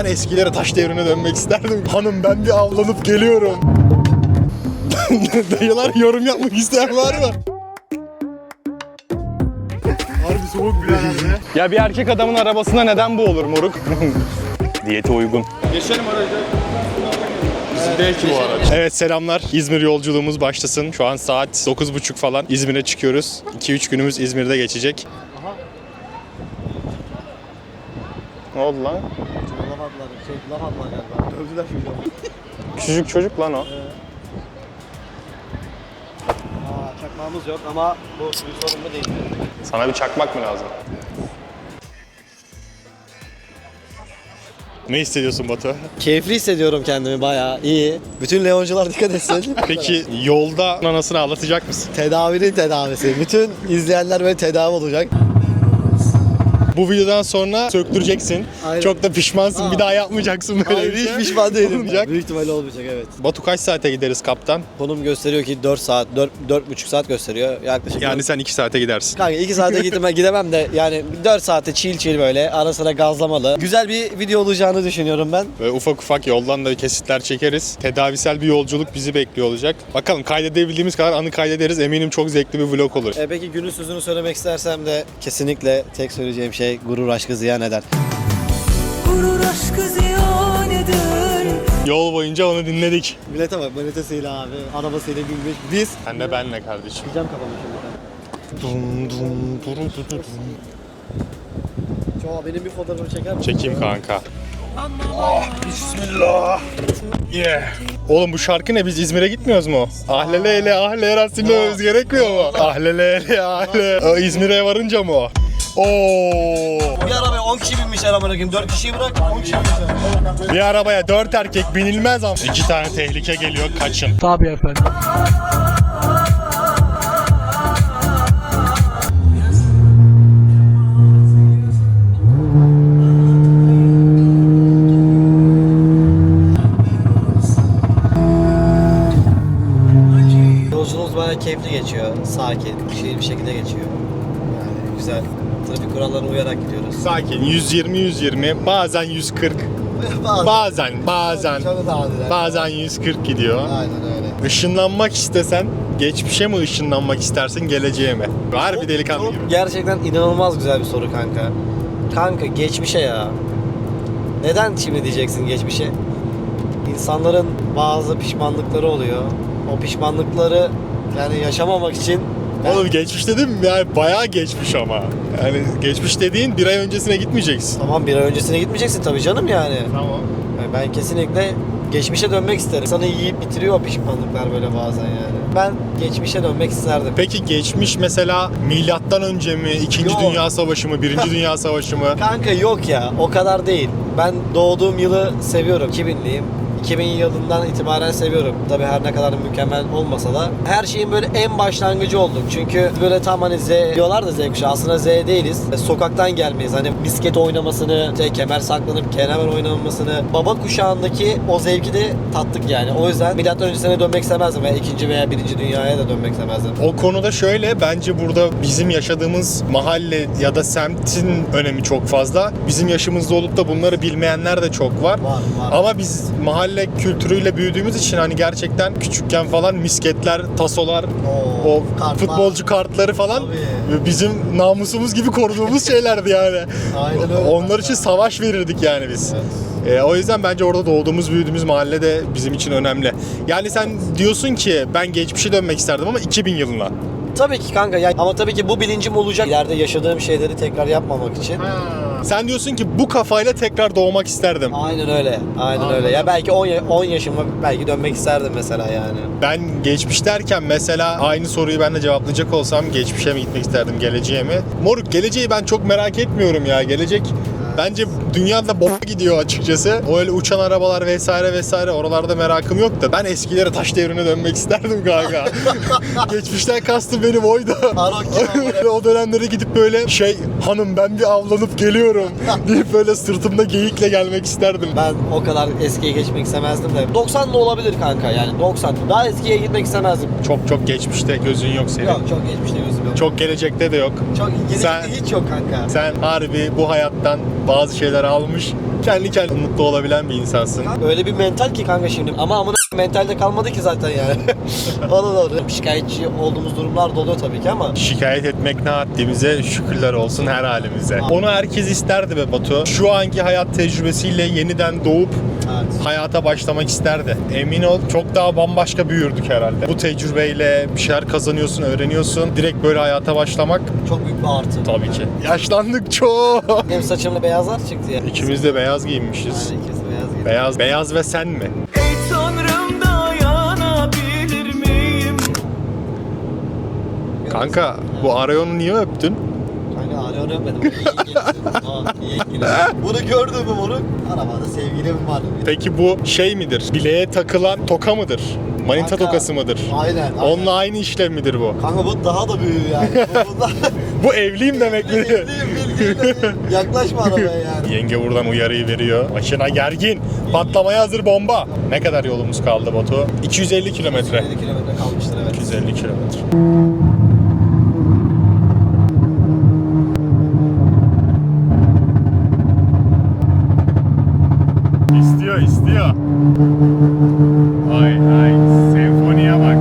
Ben eskilere taş devrine dönmek isterdim. Hanım ben bir avlanıp geliyorum. Dayılar yorum yapmak isteyen var mı? Harbi soğuk birader Ya bir erkek adamın arabasında neden bu olur moruk? Diyete uygun. Geçelim araca. Evet selamlar. İzmir yolculuğumuz başlasın. Şu an saat 9.30 falan. İzmir'e çıkıyoruz. 2-3 günümüz İzmir'de geçecek. Ne oldu lan? Bulamadılar, şey bulamadılar galiba. Dövdüler çocuğu. Küçücük çocuk lan o. Aa, çakmağımız yok ama bu bir sorun mu değil. Sana bir çakmak mı lazım? Ne hissediyorsun Batu? Keyifli hissediyorum kendimi bayağı iyi. Bütün Leoncular dikkat etsin. Peki yolda anasını ağlatacak mısın? Tedavinin tedavisi. Bütün izleyenler böyle tedavi olacak. Bu videodan sonra söktüreceksin. Aynen. Çok da pişmansın. Aa. Bir daha yapmayacaksın böyle Hayır bir hiç şey. pişman değilim. Olmayacak. Büyük ihtimalle olmayacak evet. Batu kaç saate gideriz kaptan? Konum gösteriyor ki 4 saat, 4, 4,5 saat gösteriyor. Yaklaşık Yani sen 2 saate gidersin. Kanka 2 saate gitmem, gidemem de yani 4 saate chill chill böyle ara sıra gazlamalı. Güzel bir video olacağını düşünüyorum ben. Böyle ufak ufak yoldan da kesitler çekeriz. Tedavisel bir yolculuk bizi bekliyor olacak. Bakalım kaydedebildiğimiz kadar anı kaydederiz. Eminim çok zevkli bir vlog olur. E peki günün sözünü söylemek istersem de kesinlikle tek söyleyeceğim şey gurur aşkı ziyan eder. Gurur aşkı ziyan eder Yol boyunca onu dinledik. Millete bak manitesiyle abi, arabasıyla binmiş. Biz Sen de benle kardeşim. Gideceğim kafamı şimdi. Dum dum duru du du dum. Çoğu benim bir fotoğrafımı çeker misin? Çekeyim kanka. Ah, bismillah. Yeah. Oğlum bu şarkı ne? Biz İzmir'e gitmiyoruz mu? Ahleleyle ahle rasimlememiz gerekmiyor mu? Ahleleyle ahle. O İzmir'e varınca mı o? Oo. Bir arabaya 10 kişi binmişler amına koyayım. 4 kişiyi bırak 10 kişi binmişler. Bir arabaya dört erkek binilmez ama. İki tane tehlike geliyor kaçın. Yolculuğumuz bayağı keyifli geçiyor. Sakin, şirin bir şekilde geçiyor. Yani güzel. Trafik kurallarına uyarak gidiyoruz. Sakin 120 120 bazen 140 bazen bazen Çok bazen 140 gidiyor. Aynen öyle. Işınlanmak istesen geçmişe mi ışınlanmak istersin geleceğe mi? Var bir delikanlı Çok gibi. Gerçekten inanılmaz güzel bir soru kanka. Kanka geçmişe ya. Neden şimdi diyeceksin geçmişe? İnsanların bazı pişmanlıkları oluyor. O pişmanlıkları yani yaşamamak için Oğlum geçmiş dedim yani bayağı geçmiş ama. Yani geçmiş dediğin bir ay öncesine gitmeyeceksin. tamam bir ay öncesine gitmeyeceksin tabii canım yani. Tamam. Yani Ben kesinlikle geçmişe dönmek isterim. Sana yiyip bitiriyor pişmanlıklar böyle bazen yani. Ben geçmişe dönmek isterdim. Peki geçmiş mesela milattan önce mi, ikinci Yok. Dünya Savaşı mı, birinci Dünya Savaşı mı? Kanka yok ya o kadar değil. Ben doğduğum yılı seviyorum. 2000'liyim. 2000 yılından itibaren seviyorum. Tabii her ne kadar mükemmel olmasa da her şeyin böyle en başlangıcı olduk. Çünkü böyle tam hani Z diyorlar da Z kuşağı aslında Z değiliz. E, Sokaktan gelmeyiz. Hani misket oynamasını, işte kemer saklanıp kemer oynamasını, baba kuşağındaki o zevki de tattık yani. O yüzden milattan öncesine dönmek istemezdim veya ikinci veya birinci dünyaya da dönmek istemezdim. O konuda şöyle bence burada bizim yaşadığımız mahalle ya da semtin önemi çok fazla. Bizim yaşımızda olup da bunları bilmeyenler de çok var. Var var. Ama biz mahalle kültürüyle büyüdüğümüz için hani gerçekten küçükken falan misketler, tasolar, Oo, o kartlar. futbolcu kartları falan Tabii. bizim namusumuz gibi koruduğumuz şeylerdi yani. Aynen öyle. Onlar için savaş verirdik yani biz. Ee, o yüzden bence orada doğduğumuz, büyüdüğümüz mahalle de bizim için önemli. Yani sen diyorsun ki ben geçmişe dönmek isterdim ama 2000 yılına. Tabii ki kanka ya ama tabii ki bu bilincim olacak. İleride yaşadığım şeyleri tekrar yapmamak için. Sen diyorsun ki bu kafayla tekrar doğmak isterdim. Aynen öyle. Aynen Anladım. öyle. Ya belki 10 ya- 10 yaşıma belki dönmek isterdim mesela yani. Ben geçmiş derken mesela aynı soruyu ben de cevaplayacak olsam geçmişe mi gitmek isterdim, geleceğe mi? Moruk geleceği ben çok merak etmiyorum ya. Gelecek bence dünyada bok gidiyor açıkçası. O öyle uçan arabalar vesaire vesaire oralarda merakım yok da ben eskilere taş devrine dönmek isterdim kanka. Geçmişten kastım benim oydu. O dönemlere gidip böyle şey hanım ben bir avlanıp geliyorum deyip böyle sırtımda geyikle gelmek isterdim. Ben o kadar eskiye geçmek istemezdim de. 90 da olabilir kanka yani 90. Daha eskiye gitmek istemezdim. Çok çok geçmişte gözün yok senin. Yok çok geçmişte gözüm yok. Çok gelecekte de yok. Çok gelecekte Sen- hiç yok kanka. Sen harbi bu hayattan bazı şeyler almış. Kendi kendine mutlu olabilen bir insansın. Öyle bir mental ki kanka şimdi. Ama amına mentalde kalmadı ki zaten yani. Ona doğru. Şikayetçi olduğumuz durumlar da oluyor tabii ki ama. Şikayet etmek ne haddimize şükürler olsun her halimize. Onu herkes isterdi be Batu. Şu anki hayat tecrübesiyle yeniden doğup Evet. hayata başlamak isterdi. Emin ol çok daha bambaşka büyürdük herhalde. Bu tecrübeyle bir şeyler kazanıyorsun, öğreniyorsun. Direkt böyle hayata başlamak Çok büyük bir artı. tabii ki. Yaşlandık çok. Benim saçımda beyazlar çıktı ya. İkimiz de beyaz giyinmişiz. Yani ikisi beyaz gibi. Beyaz, beyaz ve sen mi? Ey tanrım dayanabilir miyim? Kanka bu Arayon'u niye öptün? Geliştirdim. Bunu gördün mü moruk? Arabada sevgilim var. Peki bu şey midir? Bileğe takılan toka mıdır? Manita Kanka, tokası mıdır? Aynen. aynen. Onunla aynı işlem midir bu? Kanka bu daha da büyüğü yani. Bu bundan Bu evliyim demek mi? bildiğin bildiğin. Yaklaşma arabaya yani. Yenge buradan uyarıyı veriyor. Maşına gergin. Patlamaya hazır bomba. Ne kadar yolumuz kaldı Batu? 250 kilometre. 7 kilometre kalmıştır evet. 250 kilometre. İstiyor, istiyor. Ay ay, senfoniye bak.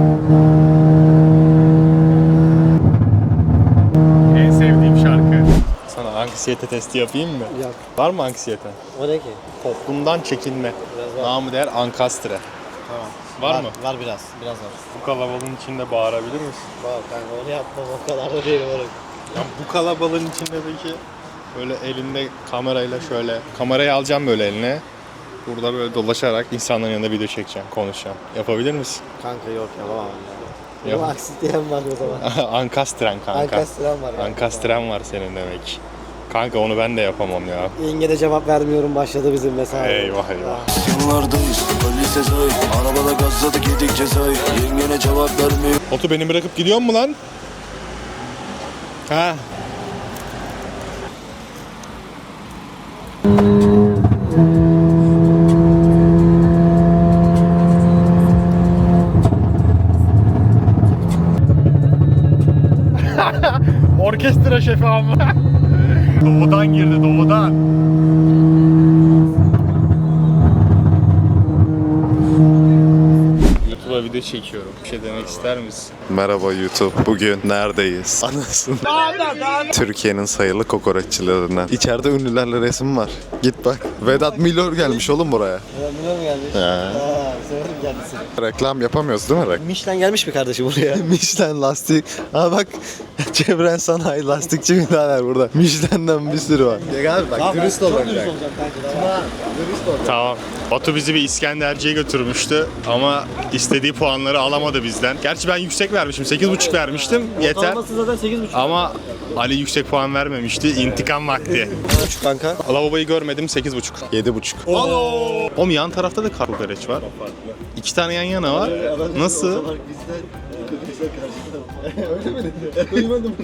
En sevdiğim şarkı. Sana anksiyete testi yapayım mı? Yap. Var mı anksiyete? O ne ki? Toplumdan çekinme. Biraz var. Namı değer ankastre. Tamam. Var, mı? Var biraz. Biraz var. Bu kalabalığın içinde bağırabilir misin? Var kanka onu yapmam o kadar da değil moruk. Ya bu kalabalığın içinde peki böyle elinde kamerayla şöyle kamerayı alacağım böyle eline. Burada böyle dolaşarak insanların yanında video çekeceğim, konuşacağım. Yapabilir misin? Kanka yok yapamam yani. Yap. Benim aksitleyen var o zaman. Ankastren kanka. Ankastren var. yani. Ankastren var senin demek. Kanka onu ben de yapamam ya. Yenge de cevap vermiyorum başladı bizim mesai. Eyvah eyvah. Yıllardayız Ali Sezai Arabada gazladık yedik cezayı Yengene cevap vermiyor Otu beni bırakıp gidiyor mu lan? Ha? Ama. doğudan girdi doğudan. YouTube'a video çekiyorum. Bir şey demek ister misin? Merhaba YouTube. Bugün neredeyiz? Anasın. Türkiye'nin sayılı kokoreççilerinden. İçeride ünlülerle resim var. Git bak. Vedat Milor gelmiş oğlum buraya. Biliyor mu gelmiş? He. Ha, severim kendisini. Reklam yapamıyoruz değil mi? Michelin gelmiş mi kardeşim buraya? Michelin lastik. Aa bak Çevren Sanayi lastikçi birader burada. Michelin'den bir sürü var. Ya abi bak dürüst olacak. dürüst kanka. Tamam. Tamam. Batu bizi bir İskenderci'ye götürmüştü ama istediği puanları alamadı bizden. Gerçi ben yüksek vermişim. 8.5 vermiştim. Yeter. Ortalaması zaten 8.5. Ama Ali yüksek puan vermemişti. İntikam vakti. Buçuk kanka. Lavaboyu görmedim 8.5. 7,5. Oğlum yan tarafta da kokoreç var. İki tane yan yana var. Nasıl?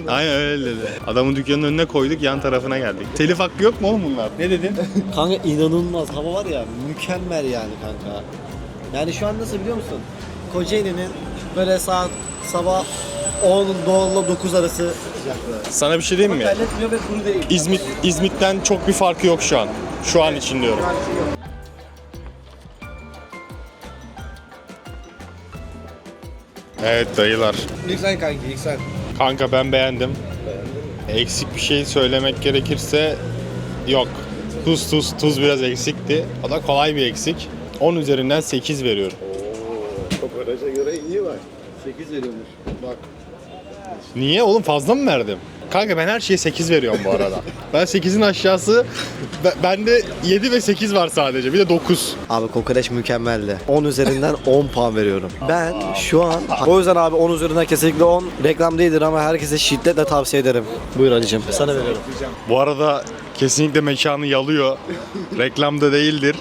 Aynen öyle dedi. Adamın dükkanının önüne koyduk yan tarafına geldik. Telif hakkı yok mu oğlum bunlar? Ne dedin? Kanka inanılmaz. Hava var ya mükemmel yani kanka. Yani şu an nasıl biliyor musun? Kocaeli'nin böyle saat sabah 10 doğalla 9 arası sıcaklığı. Sana bir şey diyeyim mi? Terletmiyor ve kuru değil. İzmit, İzmit'ten çok bir farkı yok şu an. Şu an için diyorum. Evet dayılar. İlk sen kanki ilk sen. Kanka ben beğendim. Eksik bir şey söylemek gerekirse yok. Tuz tuz tuz biraz eksikti. O da kolay bir eksik. 10 üzerinden 8 veriyorum. Kokoreçe göre iyi bak. 8 veriyormuş. Bak. Niye oğlum fazla mı verdim? Kanka ben her şeye 8 veriyorum bu arada. ben 8'in aşağısı be- bende 7 ve 8 var sadece. Bir de 9. Abi kokoreç mükemmeldi. 10 üzerinden 10 puan veriyorum. Ben şu an o yüzden abi 10 üzerinden kesinlikle 10 reklam değildir ama herkese şiddetle tavsiye ederim. Buyur Ali'cim. Sana veriyorum. Bu arada kesinlikle mekanı yalıyor. Reklamda değildir.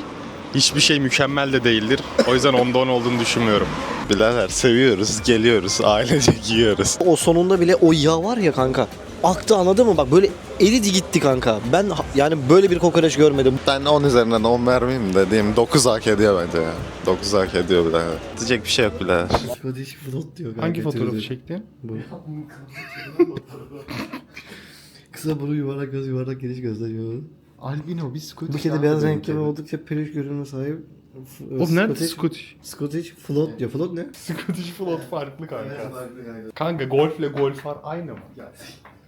Hiçbir şey mükemmel de değildir. O yüzden onda 10 olduğunu düşünmüyorum. Birader seviyoruz, geliyoruz, ailecek yiyoruz. O sonunda bile o yağ var ya kanka. Aktı anladın mı? Bak böyle eridi gitti kanka. Ben ha- yani böyle bir kokoreç görmedim. Ben 10 üzerinden 10 vermeyeyim de diyeyim 9 hak ediyor bence ya. 9 hak ediyor birader. Diyecek bir şey yok birader. Hangi fotoğrafı çektin? Kısa burun yuvarlak göz yuvarlak geniş gözler yuvarlak. Albino bir Scottish. Bu kedi beyaz renkli ve oldukça peluş görünüme sahip. Oğlum nerede Scottish? Scottish float diyor. Float ne? Scottish Float farklı kanka. Kanka golfle golfar aynı mı?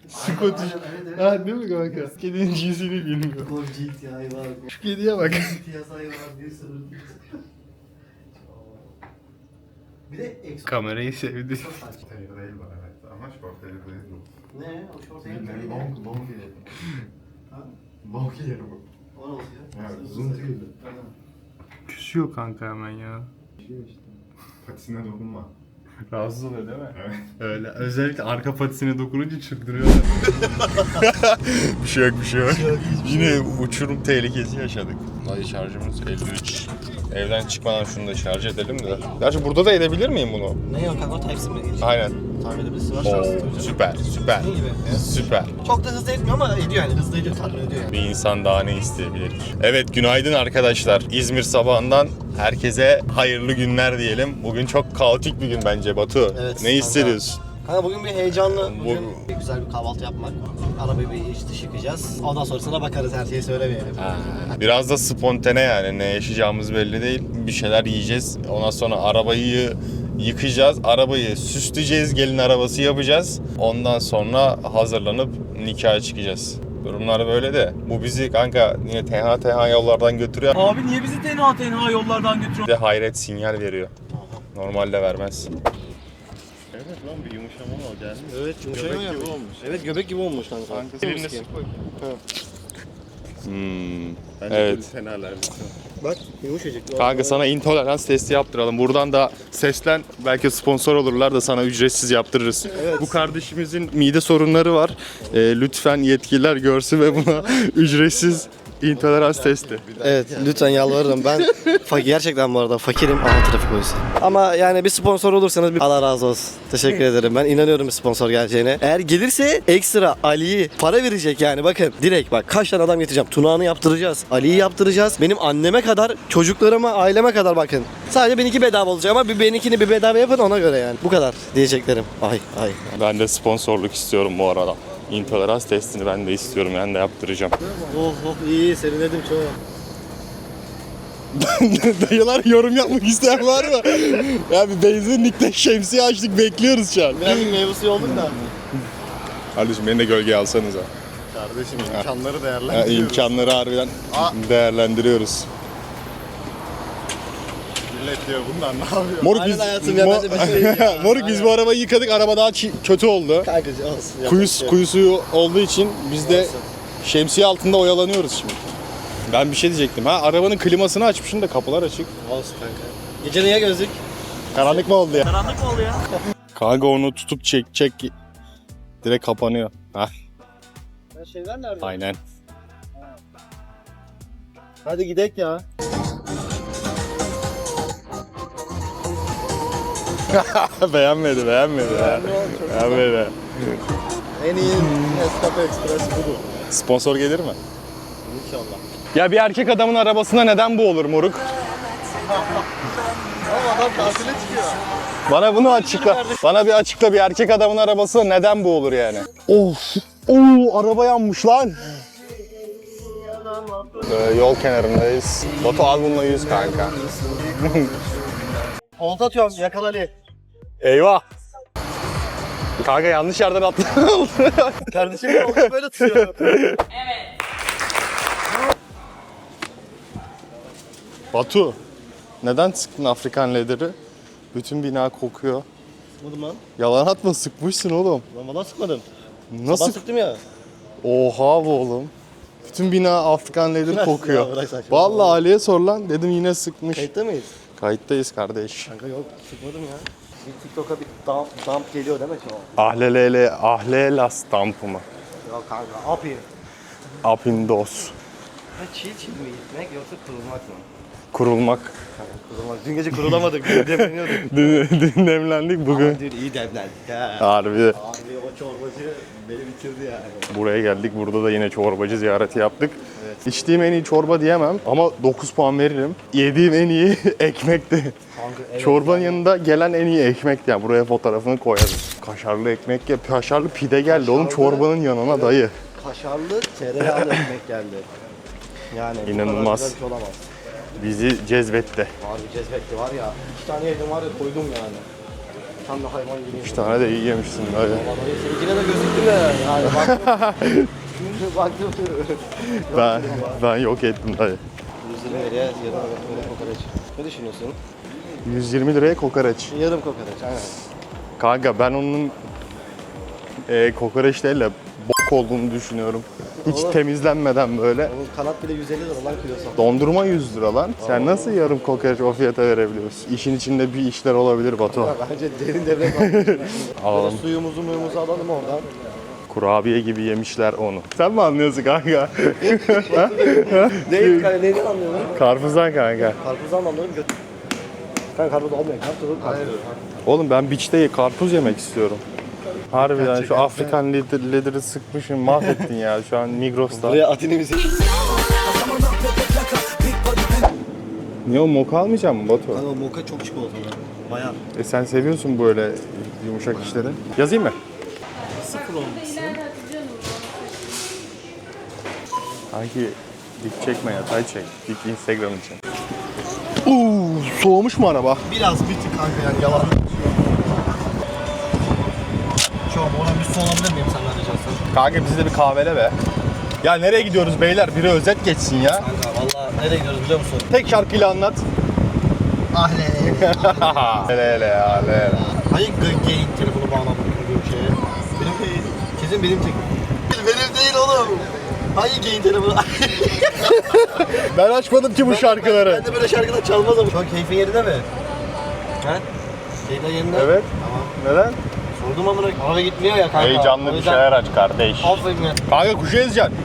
Scottish. Ha değil mi kanka? Kedinin cinsini bilmiyor. Ya hayvan. Şu kediye bak. Piyasa hayvan bir sürü. Bir de exo. Kamerayı sevdi. Ama şort değil bu. Ne? O şort değil mi? Long, long yeri. Long yeri bu. O nasıl ya? Evet, uzun tüylü. Küsüyor kanka hemen ya. Patisine dokunma. Rahatsız oluyor değil mi? Evet. Öyle. Özellikle arka patisine dokununca çıldırıyor. bir şey yok bir şey yok. Yine uçurum tehlikesi yaşadık. Dayı şarjımız 53. Evden çıkmadan şunu da şarj edelim de. Gerçi burada da edebilir miyim bunu? Ne yok kanka Type-C mi? Aynen. Tahmin edebilirsin. Var Oo, şanslı süper süper. Ne gibi? Süper. Çok da hızlı etmiyor ama ediyor yani. Hızlı ediyor. Tahmin ediyor yani. Bir insan daha ne isteyebilir? Evet günaydın arkadaşlar. İzmir sabahından herkese hayırlı günler diyelim. Bugün çok kaotik bir gün bence Batu. Evet, ne kanka. hissediyorsun? Kanka bugün bir heyecanlı, Bu- bugün bir güzel bir kahvaltı yapmak. Arabayı bir iç dış yıkayacağız. Ondan sonrasına bakarız her şeyi söylemeyelim. Biraz da spontane yani ne yaşayacağımız belli değil. Bir şeyler yiyeceğiz. Ondan sonra arabayı yıkayacağız. Arabayı süsleyeceğiz. Gelin arabası yapacağız. Ondan sonra hazırlanıp nikaha çıkacağız. Durumlar böyle de. Bu bizi kanka yine tenha tenha yollardan götürüyor. Abi niye bizi tenha tenha yollardan götürüyor? Bir de hayret sinyal veriyor. Normalde vermez. Evet lan bir yumuşama mı geldi? Evet yumuşak Göbek gibi olmuş. Evet göbek gibi olmuş kanka. Elinle sık. Hmm. Evet. Bak yumuşacık. Kanka sana intolerans testi yaptıralım. Buradan da seslen. Belki sponsor olurlar da sana ücretsiz yaptırırız. Bu kardeşimizin mide sorunları var. Ee, lütfen yetkililer görsün ve buna ücretsiz intolerans testi. Evet lütfen yalvarırım ben fakir gerçekten bu arada fakirim ama trafik polisi. Ama yani bir sponsor olursanız bir Allah razı olsun. Teşekkür ederim ben inanıyorum bir sponsor geleceğine. Eğer gelirse ekstra Ali'yi para verecek yani bakın direkt bak kaç tane adam getireceğim. Tunağını yaptıracağız. Ali'yi yaptıracağız. Benim anneme kadar çocuklarıma aileme kadar bakın. Sadece benimki bedava olacak ama bir benimkini bir bedava yapın ona göre yani. Bu kadar diyeceklerim. Ay ay. Ben de sponsorluk istiyorum bu arada. İntolerans testini ben de istiyorum. Ben de yaptıracağım. Oh oh iyi serinledim çok. Dayılar yorum yapmak isteyen var mı? ya bir benzinlikte şemsiye açtık bekliyoruz şu an. Biraz meyve suyu olduk da. Kardeşim beni de gölgeye alsanıza. Kardeşim imkanları değerlendiriyoruz. imkanları harbiden değerlendiriyoruz. Millet diyor bunlar ne yapıyor? Moruk Aynen biz, hayatım ya, ben de bir şey ya. Moruk biz bu arabayı yıkadık. Araba daha çi- kötü oldu. Kankacı olsun. yapacak bir Kuyus, şey yok. olduğu için biz de Olsun. şemsiye altında oyalanıyoruz şimdi. Ben bir şey diyecektim. Ha arabanın klimasını açmışsın da kapılar açık. Olsun kanka. Gece niye gözlük? Karanlık mı oldu ya? Karanlık mı oldu ya? Kanka onu tutup çek çek. Direkt kapanıyor. Ha Şeyler nerede? aynen. Hadi gidek ya. beğenmedi beğenmedi. ha. Beğenmedi. En iyi Nescafe Express budur. Sponsor gelir mi? İnşallah. Ya bir erkek adamın arabasına neden bu olur moruk? Ama adam tatile çıkıyor. Bana bunu açıkla. Bana bir açıkla bir erkek adamın arabasına neden bu olur yani? Of. Oo araba yanmış lan. Ee, yol kenarındayız. Batu al bununla yüz kanka. Olta atıyorum yakal Ali. Eyvah. Kanka yanlış yerden atladım. Kardeşim olta böyle tutuyor. Batu. Neden sıktın Afrikan lederi? Bütün bina kokuyor. Sıkmadım lan. Yalan atma sıkmışsın oğlum. Lan valla sıkmadım. Nasıl? Nasıl sıktım ya? Oha bu oğlum. Bütün bina Afrikan lederi Ya kokuyor. bırak saçma. Vallahi Ali'ye sor lan. Dedim yine sıkmış. Kayıtta mıyız? Kayıttayız kardeş. Kanka yok sıkmadım ya. Bir TikTok'a bir dump, dump geliyor değil mi an? Ahlelele, ahlelas dampı mı? Yok kanka here. Apindos. Ha, çiğ çiğ mi gitmek yoksa kurulmak mı? Kurulmak. Kurulmak. Dün gece kurulamadık. Demleniyorduk. Dün, dün demlendik bugün. Dün iyi demlendik ha. Harbi. Abi o çorbacı beni bitirdi yani. Buraya geldik. Burada da yine çorbacı ziyareti yaptık. İçtiğim en iyi çorba diyemem ama 9 puan veririm. Yediğim en iyi ekmekti. Kanka evet. Çorbanın yanında gelen en iyi ekmekti. Yani buraya fotoğrafını koyarız. Kaşarlı ekmek ya. Kaşarlı pide geldi oğlum Kaşarlı- çorbanın yanına dayı. Kaşarlı tereyağlı ekmek geldi. Yani bu İnanılmaz. kadar güzel bir şey olamaz. Bizi cezbetti. Harbi cezbetti var ya. İki tane yedim var ya koydum yani. Tam da hayvan gibi. Üç tane de iyi yemişsin. Vallahi seninkine de gözüktü de yani baktım. baktım. Ben, ben yok ettim dayı. 120 liraya yarım kokoreç. Ne düşünüyorsun? 120 liraya kokoreç. Yarım kokoreç aynen. Kanka ben onun e, kokoreç değil de bok olduğunu düşünüyorum. Hiç Oğlum. temizlenmeden böyle. Onun kanat bile 150 lira lan kilosu. Dondurma 100 lira lan. Sen nasıl yarım kokoreç o fiyata verebiliyorsun? İşin içinde bir işler olabilir Batu. Bence derin devre kalmış. Alalım. Böyle suyumuzu muyumuzu alalım oradan. Kurabiye gibi yemişler onu. Sen mi anlıyorsun kanka? Değil kanka neyden anlıyorum? Karpuzdan kanka. Karpuzdan mı anlıyorum? Göt. Kanka karpuz olmuyor. Karpuz Hayır. Oğlum ben beach'te karpuz yemek istiyorum. Harbiden şu Afrikan lider, lideri sıkmışım mahvettin ya şu an Migros'ta. Buraya atinimizi. Niye o moka almayacak mısın Batu? Kanka moka çok çikolatalı. Bayağı. E sen seviyorsun böyle yumuşak işleri. Yazayım mı? Sıfır olmasın. Sanki dik çekme ya, tay çek. Dik Instagram için. Uuu, soğumuş mu araba? Biraz bir tık kanka yani yalan. An oradan bir su alabilir miyim sen arayacaksan? Kanka bizi de bir kahvele be. Ya nereye gidiyoruz beyler? Biri özet geçsin ya. Kanka valla nereye gidiyoruz biliyor musun? Tek şarkıyla anlat. Ah ne? hele hele ya, hele. Hangi gayin telefonu bağlandı Kesin benim tek. Benim değil oğlum. Hangi gayin telefonu? Ben açmadım ki bu şarkıları. Ben de böyle şarkılar çalmaz ama. Şu an keyfin yerinde mi? He? Keyfin yerinde? Evet. Tamam. Neden? Sordum amına. Araba gitmiyor ya kanka. O Heyecanlı bir yüzden- şeyler aç kardeş. Aferin ya. Kanka kuşu ezeceksin.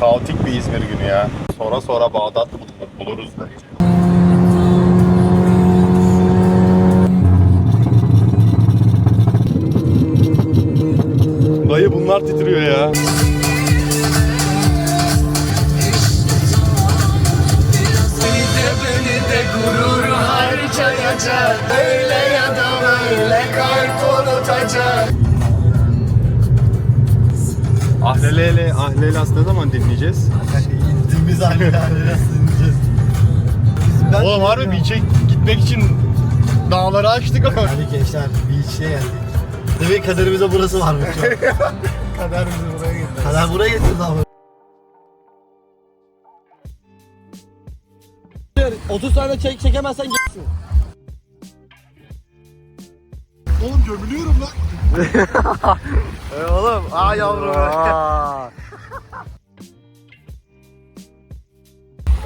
Kaotik bir İzmir günü ya. Sonra sonra Bağdat bul- buluruz bence. Bunlar titriyor ya. Ahlelele, Ahlelas ne zaman dinleyeceğiz? Yani biraz dinleyeceğiz. Biz- Ben Oğlum harbi beach'e gitmek için dağları açtık ama. Hadi gençler bir içine geldik. Demek kaderimize burası varmış. Kader bizi buraya getirdi. Kader buraya getirdi abi. 30 tane çek çekemezsen gitsin. Oğlum gömülüyorum lan. E oğlum, aa yavrum.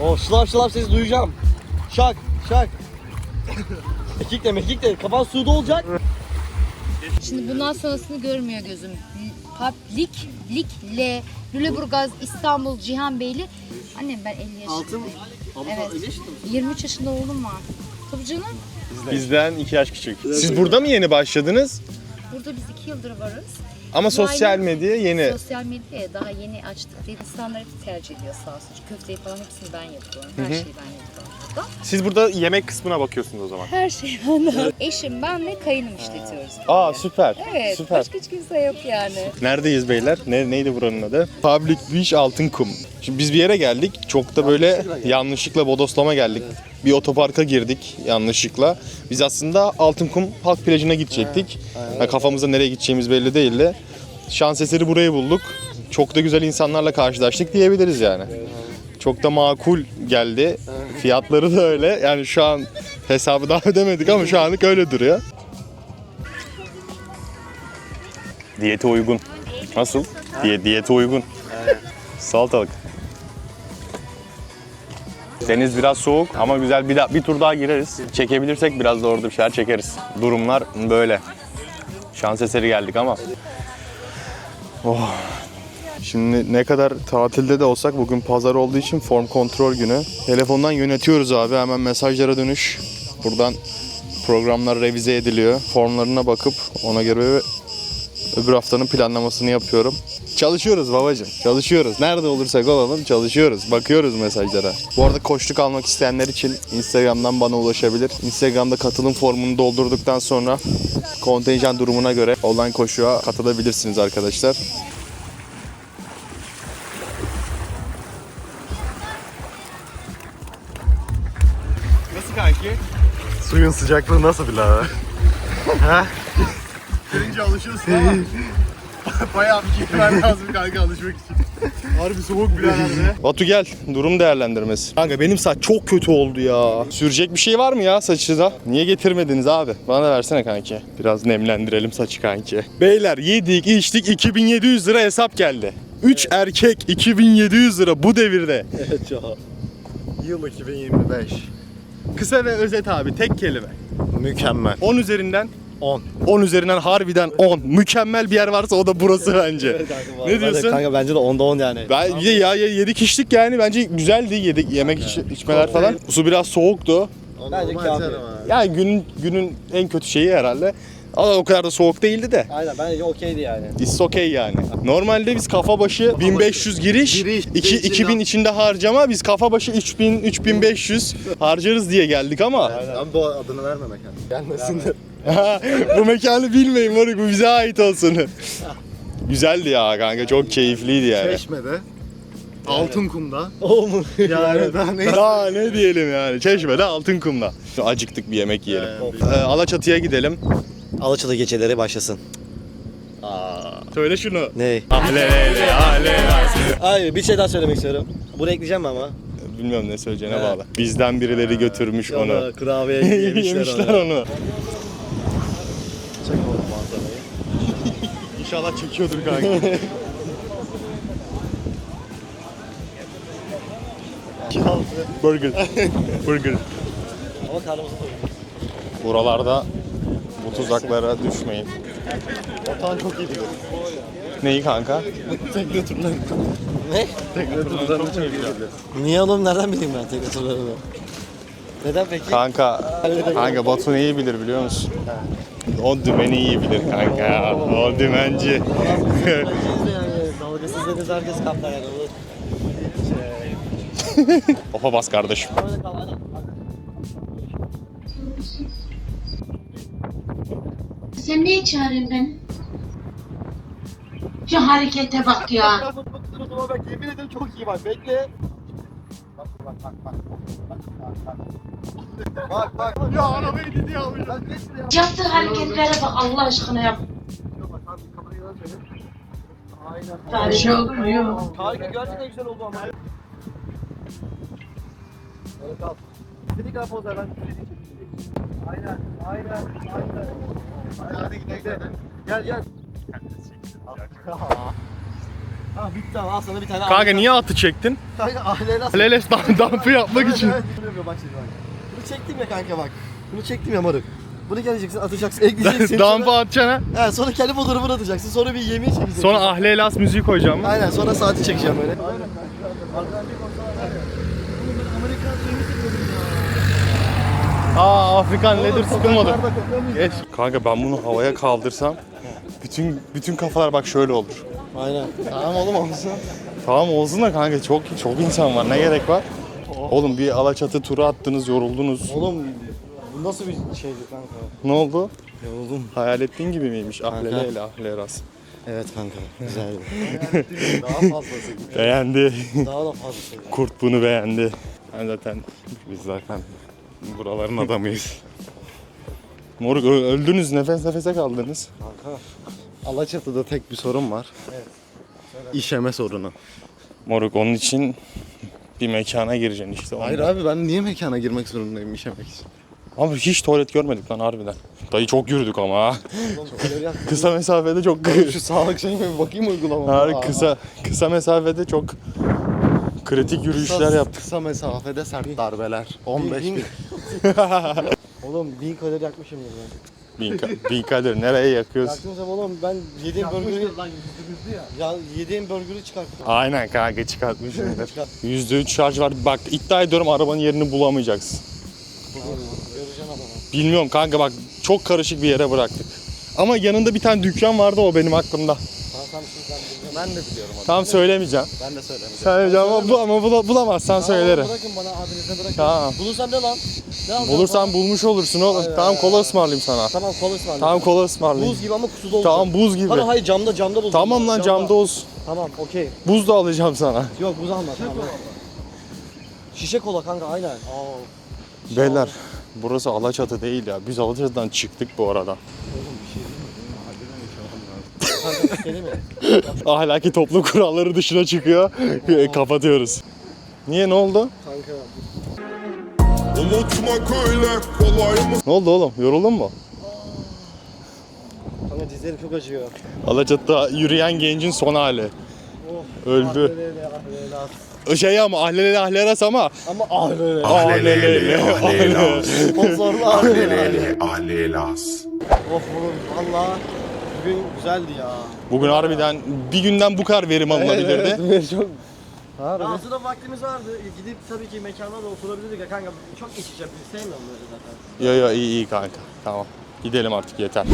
oh şılap şılap sesi duyacağım. Şak şak. mekik de mekik de kafan suda olacak. Şimdi bundan sonrasını görmüyor gözüm. Public, Lik, L, Lüleburgaz, İstanbul, Cihanbeyli. Annem ben 50 yaşındayım. Evet. 23 yaşında oğlum var. Tabii canım. Bizden iki yaş küçük. Siz burada mı yeni başladınız? Burada biz 2 yıldır varız. Ama sosyal medya yeni. Sosyal medyaya daha yeni açtık diye insanlar hep tercih ediyor sağ olsun. Köfteyi falan hepsini ben yapıyorum. Her şeyi ben yapıyorum burada. Siz burada yemek kısmına bakıyorsunuz o zaman. Her şeyi benden. Eşim, ben ve kayınım işletiyoruz. Aa süper. Evet, Süper. başka hiç kimse yok yani. Neredeyiz beyler? Ne, neydi buranın adı? Public Beach Altınkum. Şimdi biz bir yere geldik. Çok da böyle yanlışlıkla bodoslama geldik. Bir otoparka girdik yanlışlıkla. Biz aslında Altınkum Halk Plajı'na gidecektik. Ha, kafamızda nereye gideceğimiz belli değildi. Şans eseri burayı bulduk. Çok da güzel insanlarla karşılaştık diyebiliriz yani. Çok da makul geldi. Fiyatları da öyle. Yani şu an hesabı daha ödemedik ama şu anlık öyle duruyor. Diyete uygun. Nasıl? Diye, diyete uygun. Salatalık. Deniz biraz soğuk ama güzel bir, daha, bir tur daha gireriz. Çekebilirsek biraz da orada bir şeyler çekeriz. Durumlar böyle. Şans eseri geldik ama. Oh. Şimdi ne kadar tatilde de olsak bugün pazar olduğu için form kontrol günü. Telefondan yönetiyoruz abi hemen mesajlara dönüş. Buradan programlar revize ediliyor. Formlarına bakıp ona göre öbür haftanın planlamasını yapıyorum. Çalışıyoruz babacığım. Çalışıyoruz. Nerede olursak olalım çalışıyoruz. Bakıyoruz mesajlara. Bu arada koçluk almak isteyenler için Instagram'dan bana ulaşabilir. Instagram'da katılım formunu doldurduktan sonra kontenjan durumuna göre online koşuya katılabilirsiniz arkadaşlar. Suyun sıcaklığı nasıl birader? Girince alışıyorsun ama bayağı bir girmen lazım kanka alışmak için. Harbi soğuk birader be. Batu gel durum değerlendirmesi. Kanka benim saç çok kötü oldu ya. Sürecek bir şey var mı ya saçı da? Niye getirmediniz abi? Bana da versene kanki. Biraz nemlendirelim saçı kanki. Beyler yedik içtik 2700 lira hesap geldi. 3 erkek 2700 lira bu devirde. Evet ya. Yıl 2025. Kısa ve özet abi tek kelime. Mükemmel. 10 üzerinden 10. 10 üzerinden harbiden 10. Mükemmel bir yer varsa o da burası bence. Ne diyorsun? Kanka bence de onda 10 yani. Ben bir de ya, ya yedik içtik yani bence güzeldi yedik yemek iç- içmeler falan. Su biraz soğuktu. Bence kafi. Yani günün günün en kötü şeyi herhalde. Ama o kadar da soğuk değildi de. Aynen bence okeydi yani. It's okay yani. Normalde biz kafa başı 1500 giriş, Giriş, iki, 2000 içinde harcama. Biz kafa başı 3000 3500 harcarız diye geldik ama Abi bu adını verme mekan. Gelmesin de. bu mekanı bilmeyin moruk bu bize ait olsun. Güzeldi ya kanka çok keyifliydi yani. Çeşme'de. Altın kumda. O mu? Yani daha ne? Daha ne diyelim yani Çeşme'de altın kumda. Acıktık bir yemek yiyelim. Ee, Alaçatı'ya gidelim. Alaçatı geceleri başlasın. Söyle şunu. Ne? Ahlele ahlele. Ay bir şey daha söylemek istiyorum. Bunu ekleyeceğim mi ama? Bilmiyorum ne söyleyeceğine bağlı. Bizden birileri götürmüş onu. Onu kurabiye yemişler, Yemişler onu. onu. Çek oğlum manzarayı. İnşallah çekiyordur kanka. Burger. Burger. Ama karnımızı doyurdu. Buralarda bu tuzaklara düşmeyin. Otan çok iyi bilir. Neyi kanka? Tekne turları. Ne? Tekne turlarını çok iyi bilir. Niye oğlum nereden bileyim ben tekne turlarını? Neden peki? Kanka, kanka Batu neyi bilir biliyor musun? O dümeni iyi bilir kanka ya. O dümenci. yani dalgasız deniz herkes kaplar yani. Olur. Oha bas kardeşim. Sen niye çağırıyorsun beni? Şu harekete bak ya. bak yemin ederim çok iyi bak bekle. Bak bak. Ya arabayı didiye alıyor. Yaptığı hareketlere bak Allah aşkına yap. Böyle şey olur mu? Yok. Kanka gerçekten güzel oldu ama. Böyle kal. Dedik abi şurayı çekeyim. Aynen, aynen, aynen. Hadi gidelim. Gel gel. Ah bitti abi al sana bir tane Kanka niye atı çektin? Kanka nasıl? Leles dampı yapmak için. bak şimdi bak. Bunu çektim ya kanka bak. Bunu çektim ya moruk. Bunu geleceksin atacaksın ekleyeceksin. Dampı sonra, atacaksın ha. he, sonra kendi fotoğrafını atacaksın. Sonra bir yemeği çekeceksin. Sonra ahlelas müziği koyacağım. Aynen sonra saati çekeceğim böyle. Aa Afrikan leather sıkılmadı. Geç. Kanka ben bunu havaya kaldırsam bütün bütün kafalar bak şöyle olur. Aynen. Tamam oğlum olsun. Tamam olsun da kanka çok çok insan var. Ne gerek var? Oğlum bir Alaçatı turu attınız, yoruldunuz. Oğlum bu nasıl bir şeydi kanka? Ne oldu? Yoruldum. Hayal ettiğin gibi miymiş? Kanka. Ahleleyle ahleras. Evet kanka güzeldi. Daha fazlası. Beğendi. Daha da fazlası. Kurt bunu beğendi. Ben zaten biz zaten buraların adamıyız. Moruk ö- öldünüz nefes nefese kaldınız. Kanka. Alaçatı'da tek bir sorun var. Evet. İşeme sorunu. Moruk onun için bir mekana gireceksin işte. Hayır ondan. abi ben niye mekana girmek zorundayım işemek için? Abi hiç tuvalet görmedik lan harbiden. Dayı çok yürüdük ama ha. Kısa mesafede çok Şu sağlık şeyine bir bakayım uygulamama. Hayır, Aa. kısa kısa mesafede çok kritik yürüyüşler Kısa- yaptık. Kısa mesafede sert darbeler. 15 bin. Oğlum bin kalori yakmışımdır ben. Bin, ka- bin kadir nereye yakıyorsun? Yaktımsam oğlum ben yediğim burgeri... Ya yediğim burgeri çıkarttım. Aynen kanka çıkartmışımdır. %3 şarj var. Bak iddia ediyorum arabanın yerini bulamayacaksın. Göreceksin adamı. Bilmiyorum kanka bak çok karışık bir yere bıraktık. Ama yanında bir tane dükkan vardı o benim aklımda. Tamam tamam ben de biliyorum onu. Tam söylemeyeceğim. Ben de söylemeyeceğim. Söyleyeceğim ama, bu, ama bula- bulamazsan söylerim. Bırakın bana adresine bırakın. Tamam. Bulursam ne lan? Ne alacağım Bulursan bulmuş olursun oğlum. Hayır, Tamam hayır, kola hayır. ısmarlayayım sana. Tamam kola ısmarlayayım. Tamam kola ısmarlayayım. Buz gibi ama kutuda olacak. Tamam buz gibi. Hayır hayır camda camda bulacağım. Tamam lan camda olsun. Tamam okey. Buz da alacağım sana. Yok buz alma tamam. Şişe kola kanka aynen. Aa. Beyler burası Alaçatı değil ya. Biz Alaçatı'dan çıktık bu arada. Ahlaki toplum kuralları dışına çıkıyor. Kapatıyoruz. Niye ne oldu? Unutmak öyle kolay mı? Ne oldu oğlum? Yoruldun mu? Kanka dizlerim çok acıyor. Alaçatı'da yürüyen gencin son hali. Öldü. O şey ama ahlelele ahleras ama Ama ahlele. ahlelele ahleras. Sponsorlu ahlele. Ahlelas. Of oğlum valla bugün güzeldi ya. Bugün harbiden bir günden bu kadar verim alınabilirdi. çok Aslında vaktimiz vardı. Gidip tabii ki mekanda da oturabilirdik ya kanka. Çok iç içe bir sevmiyorum böyle zaten. Yo yo iyi iyi kanka. Tamam. Gidelim artık yeter.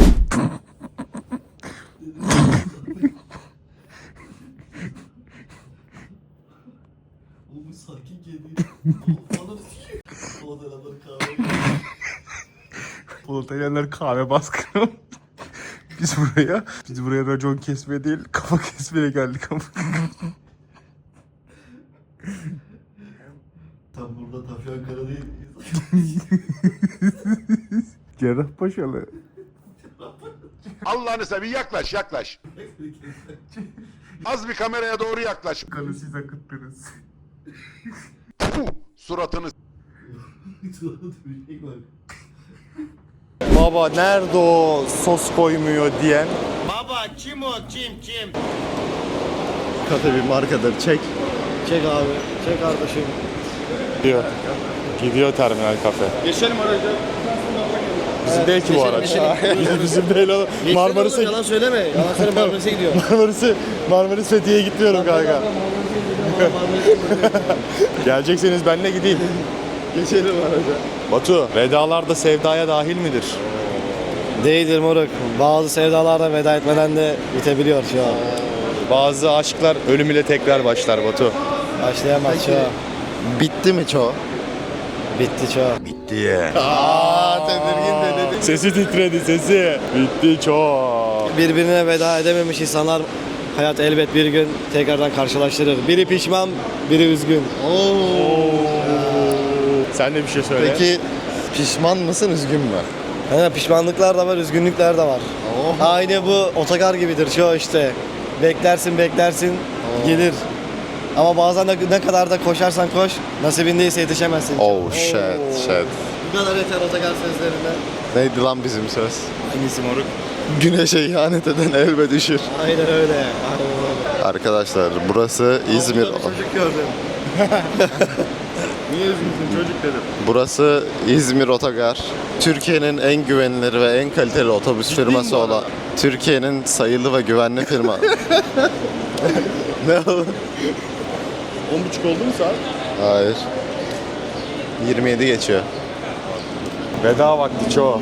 Polat'a gelenler kahve baskını. Biz buraya, biz buraya racon kesmeye değil, kafa kesmeye geldik ama. Tam burada tavşan kara değil. Cerrahpaşalı. Allah'ını seveyim yaklaş yaklaş. Az bir kameraya doğru yaklaş. Kanı siz akıttınız. Puh, suratını Baba nerede o sos koymuyor diyen? Baba kim o kim kim? Kafe bir markadır çek. Çek abi. Çek kardeşim. Gidiyor. Gidiyor terminal kafe. Geçelim araca. Bizim değil ki bu araç. Bizim, bizim değil oğlum. Marmaris'e Yalan söyleme. Yalan söyleme Marmaris'e gidiyor. Marmaris'e Marmaris Fethiye'ye gitmiyorum kanka. Gelecekseniz benle gideyim. Geçelim araca. Batu, vedalar da sevdaya dahil midir? Değildir moruk. Bazı sevdalarda veda etmeden de bitebiliyor şu an. Bazı aşklar ölüm ile tekrar başlar Batu. Başlayamaz şu an. Bitti mi çoğu? Bitti şu an. Aa tedirgin de dedi. Sesi titredi sesi. Bitti çok. Birbirine veda edememiş insanlar hayat elbet bir gün tekrardan karşılaştırır. Biri pişman, biri üzgün. Sen de bir şey söyle. Peki pişman mısın üzgün mü? Yani pişmanlıklar da var, üzgünlükler de var. Aynı bu otogar gibidir şu işte. Beklersin beklersin gelir. Ama bazen de ne kadar da koşarsan koş, nasibindeyse yetişemezsin. Oh shit shit. Bu kadar yeter otogar sözlerinden. Neydi lan bizim söz? Hangisi moruk? Güneşe ihanet eden elbe düşür. Aynen öyle. Aynen öyle. Arkadaşlar burası İzmir. Bir çocuk gördüm. Niye üzgünsün çocuk dedim. Burası İzmir Otogar. Türkiye'nin en güvenilir ve en kaliteli otobüs firması olan Türkiye'nin sayılı ve güvenli firma. ne oldu? 10.30 oldu mu saat? Hayır. 27 geçiyor. Veda vakti çoğu.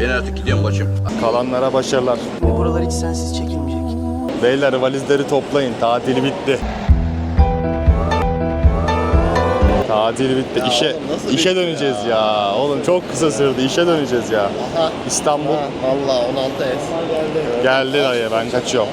Ben artık gidiyorum koçum. Kalanlara başarılar. Buralar hiç sensiz çekilmeyecek. Beyler valizleri toplayın. Tatil bitti. Tatil bitti. işe oğlum nasıl işe bitti döneceğiz ya. Oğlum çok kısa sürdü. İşe döneceğiz ya. İstanbul Valla 16 es. geldi dayı ben kaçıyorum.